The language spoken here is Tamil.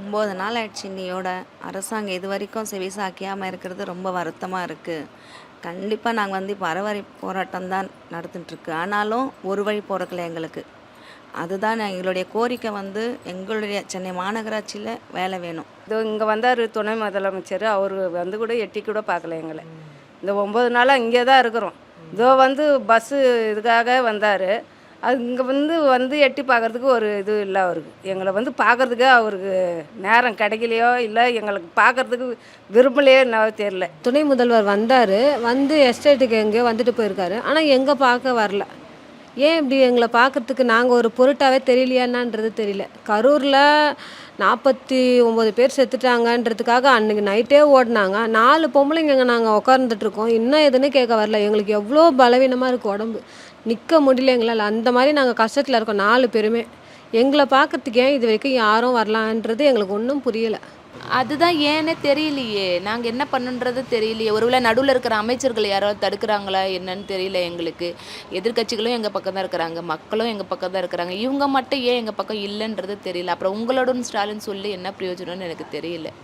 ஒம்பது நாள் ஆயிடுச்சு இன்னையோட. அரசாங்கம் இது வரைக்கும் செவிசாக்கியாமல் இருக்கிறது ரொம்ப வருத்தமாக இருக்குது கண்டிப்பாக நாங்கள் வந்து இப்போ போராட்டம் தான் நடந்துட்டுருக்கு ஆனாலும் ஒரு வழி போகிறக்கல எங்களுக்கு. அதுதான் எங்களுடைய கோரிக்கை வந்து எங்களுடைய சென்னை மாநகராட்சியில் வேலை வேணும். இதோ இங்கே வந்தார் துணை முதலமைச்சர். அவர் வந்து கூட எட்டி கூட பார்க்கல எங்களை. இந்த ஒம்பது நாளாக இங்கே தான் இருக்கிறோம். இதோ வந்து பஸ்ஸு இதுக்காக வந்தார். அது இங்கே வந்து வந்து எட்டி பார்க்கறதுக்கு ஒரு இது இல்லை அவருக்கு. எங்களை வந்து பார்க்குறதுக்கு அவருக்கு நேரம் கிடைக்கலையோ இல்லை எங்களுக்கு பார்க்கறதுக்கு விரும்பலையோ என்ன தெரில துணை முதல்வர் வந்தார். வந்து எஸ்டேட்டுக்கு எங்கேயோ வந்துட்டு போயிருக்காரு. ஆனால் எங்கே பார்க்க வரல. ஏன் இப்படி எங்களை பார்க்கறதுக்கு நாங்கள் ஒரு பொருட்டாவே தெரியலையா தெரியல. கரூரில் நாற்பத்தி ஒம்பது பேர் செத்துட்டாங்கன்றதுக்காக அன்றைக்கி நைட்டே ஓடினாங்க. நாலு பொம்பளைங்க நாங்கள் உட்காந்துட்ருக்கோம் இன்னும் எதுன்னு கேட்க வரல. எங்களுக்கு எவ்வளோ பலவீனமாக இருக்குது உடம்பு. நிற்க முடியல எங்களால். அந்த மாதிரி நாங்கள் கஷ்டத்தில் இருக்கோம் நாலு பேருமே. எங்களை பார்க்கறதுக்கு ஏன் இது வரைக்கும் யாரும் வரலான்றது எங்களுக்கு ஒன்றும் புரியலை. அதுதான் ஏன்னே தெரியலையே. நாங்கள் என்ன பண்ணுன்றது தெரியலையே. ஒருவேளை நடுவில் இருக்கிற அமைச்சர்கள் யாரோ தடுக்கிறாங்களா என்னன்னு தெரியல எங்களுக்கு. எதிர்க்கட்சிகளும் எங்கள் பக்கம் தான் இருக்கிறாங்க. மக்களும் எங்கள் பக்கம் தான் இருக்கிறாங்க. இவங்க மட்டும் ஏன் எங்கள் பக்கம் இல்லைன்றது தெரியல. அப்புறம் உங்களோட ஸ்டாலின் சொல்லி என்ன பிரயோஜனம்னு எனக்கு தெரியல.